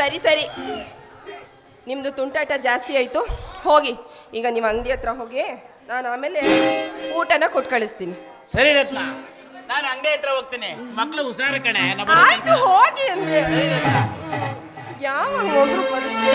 ಸರಿ ಸರಿ. ನಿಮ್ಮದು ತುಂಟಾಟ ಜಾಸ್ತಿ ಆಯಿತು. ಹೋಗಿ. ಈಗ ನಿಮ್ಮ ಅಂಗಡಿ ಹತ್ರ ಹೋಗಿ ನಾನು ಆಮೇಲೆ ಊಟನ ಕೊಟ್ಟು ಕಳಿಸ್ತೀನಿ. ಸರಿ ರತ್ನ. ನಾನು ಅಂಗಡಿ ಹತ್ರ ಹೋಗ್ತೀನಿ. ಮಕ್ಕಳು ಹುಷಾರು ಕಣೆ. ಆಯ್ತು ಹೋಗಿ ಅಂದ್ರೆ ಯಾವ ಹೋದ್ರು ಬರುತ್ತೆ?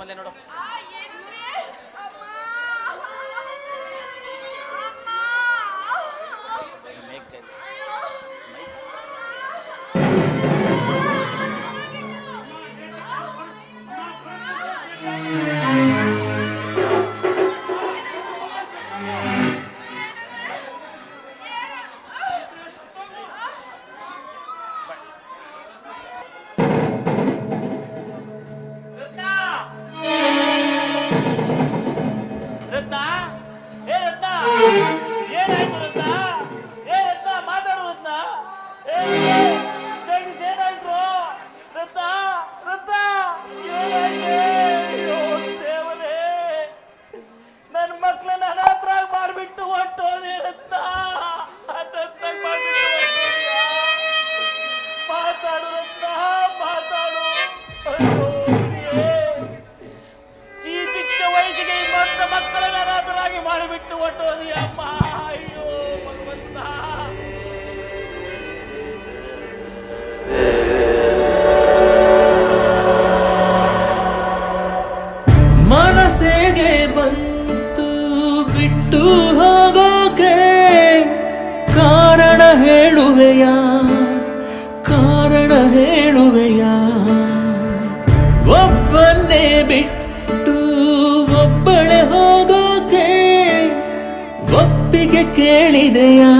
ಬಂದೆ ನೋಡು. Yeah! ಬಿಟ್ಟು ಒಬ್ಬಳೆ ಹೋಗೋಕೆ ಒಪ್ಪಿಗೆ ಕೇಳಿದೆಯಾ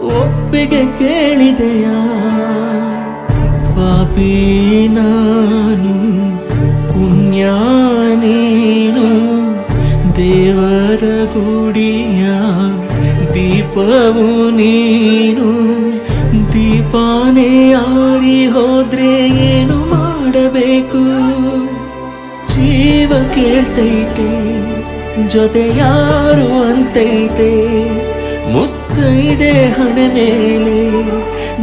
ಒಪ್ಪಿಗೆ ಕೇಳಿದೆಯಾ. ಪಾಪಿ ನಾನು, ಪುಣ್ಯ ನೀನು, ದೇವರ ಗುಡಿಯ ದೀಪವು ನೀನು. ದೀಪಾನೇ ಆರಿ ಹೋದ್ರೆ ಏನು ಮಾಡಬೇಕು? ಕೇಳ್ತೈತೆ ಜೊತೆ ಯಾರು ಅಂತೈತೆ. ಮುತ್ತೈದೆ ಹಣೆ ಮೇಲೆ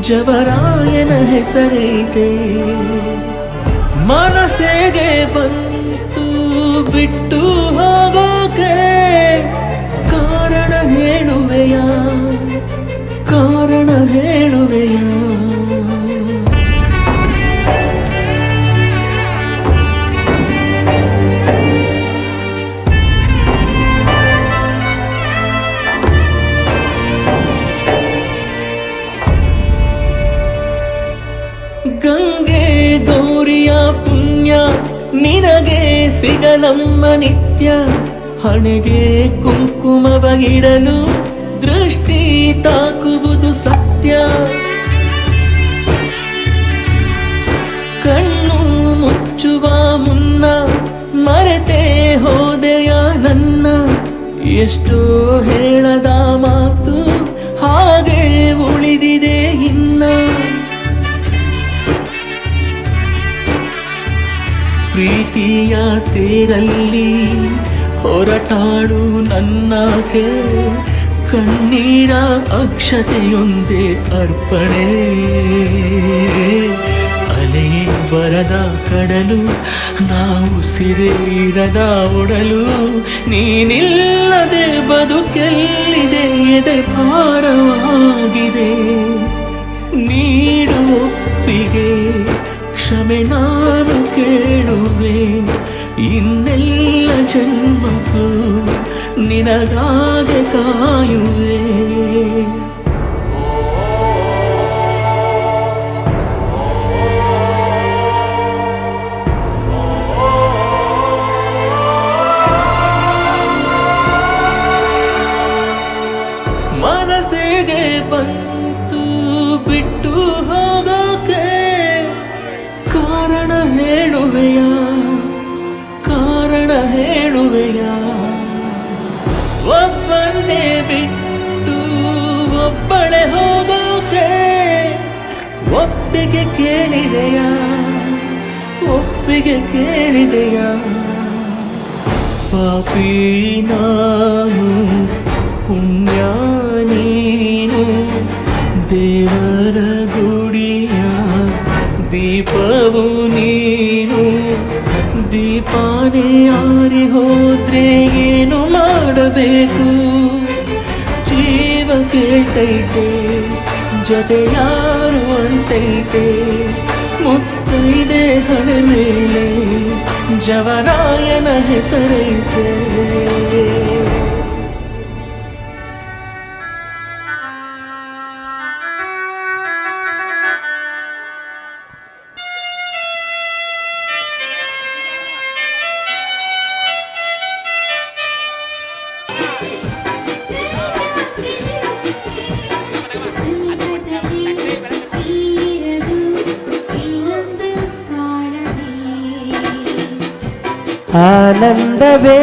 ಜವರಾಯನ ಹೆಸರೈತೆ. ಮನಸ್ಸಿಗೆ ಬಂತು ಬಿಟ್ಟು ಹೋಗೋಕೆ ಸಿಗಲಮ್ಮ ನಿತ್ಯ ಹಣೆಗೆ ಕುಂಕುಮವ ಇಡಲು ದೃಷ್ಟಿ ತಾಕುವುದು ಸತ್ಯ. ಕಣ್ಣು ಮುಚ್ಚುವ ಮುನ್ನ ಮರೆತೆ ಹೋದೆಯ ನನ್ನ. ಎಷ್ಟೋ ಹೇಳದ ಮಾತು ಪ್ರೀತಿಯ ತೇರಲ್ಲಿ ಹೊರಟಾಡು ನನ್ನಾಗೆ. ಕಣ್ಣೀರ ಅಕ್ಷತೆಯೊಂದೇ ಅರ್ಪಣೆ. ಅಲೆ ಬರದ ಕಡಲು, ನಾವು ಸಿರೇರದ ಒಡಲು, ನೀನಿಲ್ಲದೆ ಬದುಕೆಲ್ಲಿದೆ, ಎದೆ ಭಾರವಾಗಿದೆ. ನೀಡು ಒಪ್ಪಿಗೆ ಕ್ಷಮೆ ನಾನು ಕೇಳುವೆ ಇನ್ನೆಲ್ಲ ಜನ್ಮಕ್ಕೂ ನಿನಗಾಗೆ ಕಾಯುವೆ ಮನಸ್ಸಿಗೆ ಬಂತು ಹೇಳುವೆಯ? ಒಬ್ಬನ್ನೇ ಬಿಟ್ಟು ಒಬ್ಬಳೆ ಹೋಗೋಕೆ ಒಪ್ಪಿಗೆ ಕೇಳಿದೆಯ? ಒಪ್ಪಿಗೆ ಕೇಳಿದೆಯ? ಪಾಪಿ ನಾನು, ಪುಣ್ಯ ನೀನು, ದೇವರ ಗುಡಿಯ ದೀಪವು ನೀನು ದೀಪಾನೇ ಆರಿ ಹೋದ್ರೆ ಏನು ಮಾಡಬೇಕು? ಜೀವ ಕೇಳ್ತೈತೆ, ಜೊತೆ ಯಾರು ಅಂತೈತೆ? ಮುತ್ತೈದೆ ಹಣೆ ಮೇಲೆ, ಜವರಾಯನ ಹೆಸರೈತೆ. ആനന്ദവേ